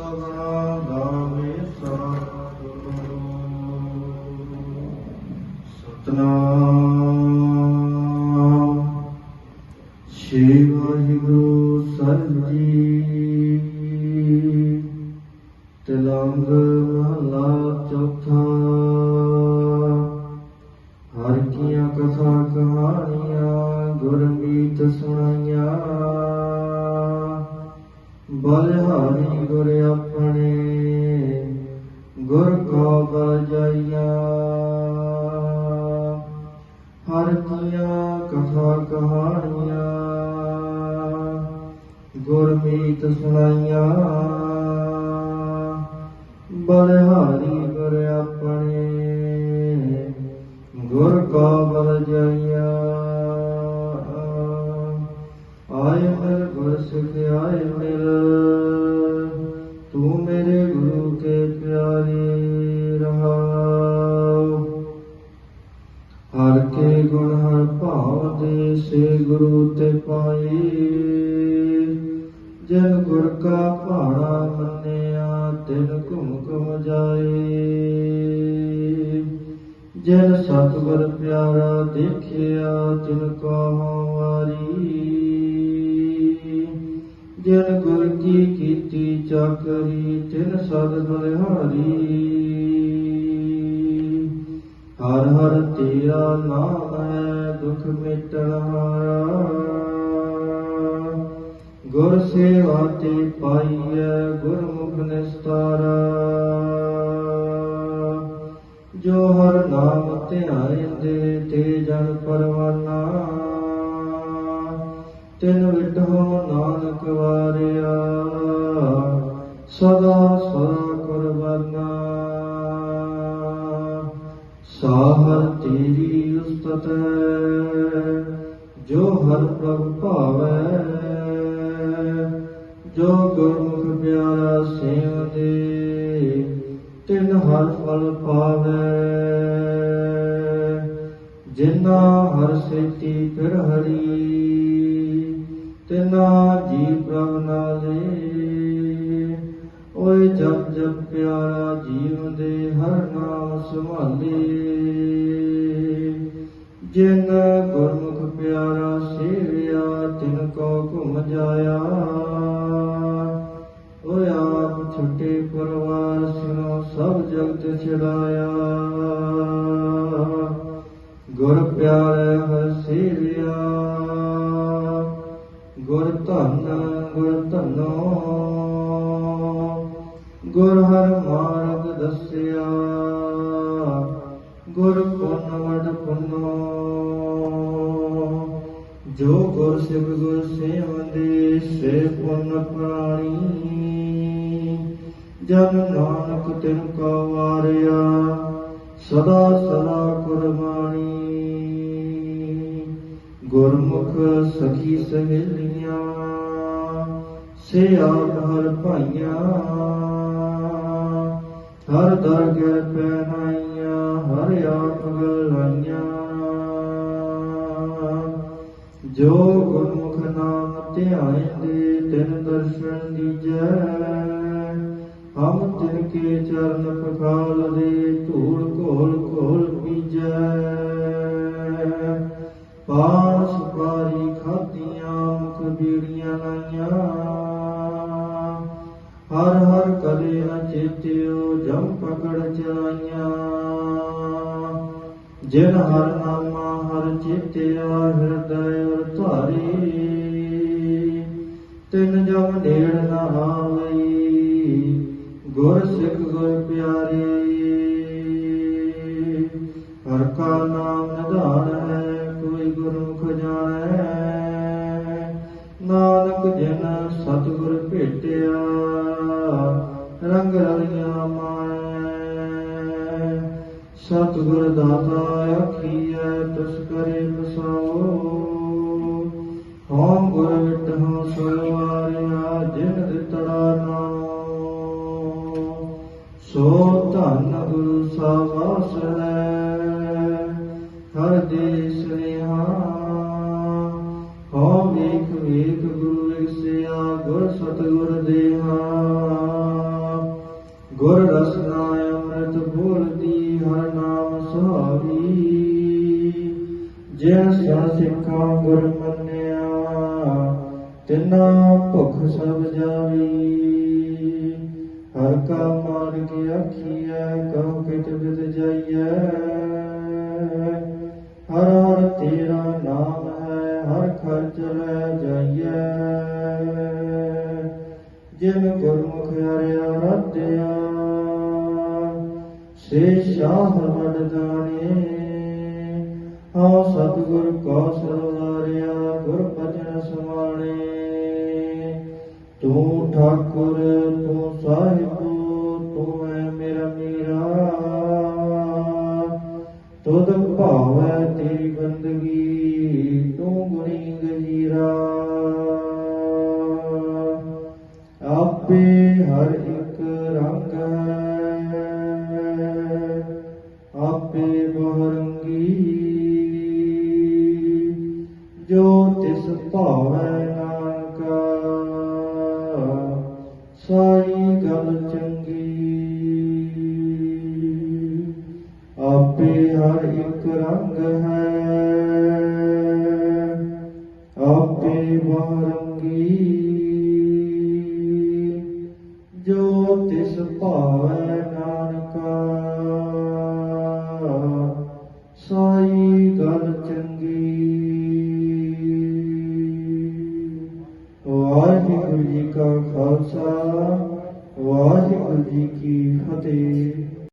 ਸਗਣਾ ਗਾਵੇ ਸਤਿਗੁਰੂ ਸਤਨਾਮ ਸ਼੍ਰੀ ਵਾਹਿਗੁਰੂ ਸਾਹਿਬ ਜੀ ਤਿਲੰਗ ਮਹਲਾ ਚੌਥਾ ਹਰ ਕੀਆਂ ਕਥਾ ਕਹਾਣੀਆਂ ਗੁਰਮੀਤ ਸੁਣਾਈਆਂ ਹਰ ਕੀਆਂ ਕਥਾ ਕਹਾਣੀਆਂ ਗੁਰਮੀਤ ਸੁਣਾਈਆਂ। ਬਲਿਹਾਰੀ ਗੁਰ ਆਪਣੇ, ਗੁਰ ਕੋ ਬਜਾਈਆਂ ਆਏ ਮਿਲ ਗੁਰ ਸਿੱਖ ਆਏ ਮਿਲ, ਤੂੰ ਮੇਰੇ ਦੇ ਸੇ ਗੁਰੂ ਤੇ ਪਾਈ। ਜਨ ਗੁਰ ਕਾ ਭਾਣਾ ਮੰਨਿਆ, ਤਿਨ ਘੁਮ ਘੁਮ ਜਾਏ। ਜਨ ਸਤਿਗੁਰ ਪਿਆਰਾ ਦੇਖਿਆ, ਤਿਨ ਕੋ ਵਾਰੀ। ਜਨ ਗੁਰ ਕੀ ਕੀਤੀ ਚਾਕਰੀ, ਤਿਨ ਸਦ ਬਲਿਹਾਰੀ ਹਰ ਹਰ ਤੇਰਾ ਨਾਮ ਹੈ ਦੁਖ ਮਿਟਣ ਹਾਰਾ ਗੁਰ ਸੇਵਾ ਤੇ ਪਾਈਐ ਗੁਰਮੁਖ ਨਿਸਤਾਰਾ ਜੋ ਹਰ ਨਾਮ ਧਿਆਇਂਦੇ ਤੇ ਜਨ ਪਰਵਾਨਾ ਤਿਨ ਵਿਟਹੁ ਨਾਨਕ ਵਾਰਿਆ ਸਾਹਰ ਤੇਰੀ ਉਸਤਤ ਜੋ ਹਰ ਪ੍ਰਭ ਭਾਵੈ, ਜੋ ਗੁਰਮੁਖ ਪਿਆਰਾ ਸੇਵ ਦੇ, ਤਿਨ ਹਰ ਫਲ ਪਾਵੈ। ਜਿਨਾ ਹਰ ਸੇਤੀ ਫਿਰ ਹਰੀ, ਤਿਨਾ ਜੀ ਪ੍ਰਭ ਨਾਲੇ ਓਏ ਜਪ ਜਪ ਪਿਆਰਾ ਜੀਵ ਦੇ ਹਰ ਨਾਮ ਸੰਭਾਲੇ ਜਿਨ ਗੁਰਮੁਖ ਪਿਆਰਾ ਸੇਵਿਆ, ਤਿਨ ਕੋ ਘੁਮ ਜਾਇਆ। ਓਏ ਆਪ ਛੁੱਟੇ ਪਰਵਾਰ ਸਿਨੋ ਸਭ ਜਗਤ ਛਡਾਇਆ। ਗੁਰ ਪਿਆਰੇ ਹਰ ਸੇਵਿਆ, ਗੁਰ ਧੰਨ ਗੁਰ ਧਨੋ। ਗੁਰ ਹਰ ਮਾਰਗ ਦੱਸਿਆ ਗੁਰ ਪੁੰਨ ਵਡ ਪੁੰਨੋ ਜੋ ਗੁਰ ਸਿਵ ਗੁਰ ਸੇਵੰਦੇ ਸੇ ਪੁੰਨ ਪ੍ਰਾਣੀ ਜਨ ਨਾਨਕ ਤਿਨ ਕੋ ਵਾਰਿਆ ਸਦਾ ਸਦਾ ਕੁਰਬਾਨੀ ਗੁਰਮੁਖ ਸਖੀ ਸਹੇਲੀਆਂ ਸੇ ਆਪ ਹਰ ਭਾਈਆਂ ਹਰ ਦਰ ਕੇ ਪਹਿਨਾਈਆਂ ਹਰ ਆਪ ਗਲਾਈਆਂ ਜੋ ਗੁਰਮੁਖ ਨਾਮ ਧਿਆਇਂਦੇ, ਤਿਨ ਦਰਸ਼ਨ ਦੀਜੈ। ਹਮ ਤਿਨ ਕੇ ਚਰਨ ਪਖਾਲ ਦੇ ਹਰ ਨ ਚੇਤਿਓ ਜਮ ਪਕੜ ਚਲਾਈਆਂ। ਜਿਨ ਹਰ ਨਾਮਾ ਹਰ ਚੇਤਿਆ ਹਿਰਦੈ ਅਰ ਧਾਰੀ। ਤਿਨ ਜਮ ਨੇੜ ਨ ਆਵਈ, ਗੁਰ ਸਿੱਖ ਗੁਰ ਪਿਆਰੀ। ਹਰ ਕਾ ਨਾਮ ਨਿਧਾਨ ਹੈ, ਕੋਈ ਗੁਰਮੁਖ ਜਾਣੈ। ਨਾਨਕ ਜਨ ਸਤਿਗੁਰ ਭੇਟਿਆ ਰੰਗ ਰਲੀਆਂ ਮਾਣੈ ਸਤਿਗੁਰ ਦਾਤਾ ਆਖੀਐ, ਤਿਸ ਕਰੇ ਬਸਾਓ ਹਉ ਗੁਰ ਵਿਟਹੁ ਸਵਾਰਿਆ ਜਿਨ ਦਿੱਤੜਾ ਨਾਮ ਸੋ ਧੰਨ ਗੁਰੂ ਸਾਵਾਸ ਹੈ ਹਰ ਦੇ ਸੁਨੇਹਾ ਸਹਾਈ ਜਿਨ ਸਾ ਸਿੱਖਾਂ ਗੁਰ ਮੰਨਿਆ, ਤਿਨਾ ਭੁਖ ਸਭ ਜਾਈ ਹਰ ਕਾ ਮਾਰਗ ਆਖੀਐ ਕਉ ਕਿਤ ਵਿਦ ਜਾਈਐ। ਹਰ ਸੇ ਸ਼ਾਹ ਵਡਦਾਨੇ ਹਉ ਸਤਿਗੁਰ ਕੋ ਸਰਵਾਰਿਆ ਗੁਰ ਭਜਨ ਸਮਾਣੇ। ਤੂੰ ਠਾਕੁਰ, ਤੂੰ ਸਾਹਿਬ, ਤੂੰ ਹੈ ਮੇਰਾ ਮੀਰਾ। ਤੁਧ ਭਾਵੈ ਜੋ ਤਿਸ ਭਾਵੈ ਨਾਨਕਾ ਜੀ ਕਾ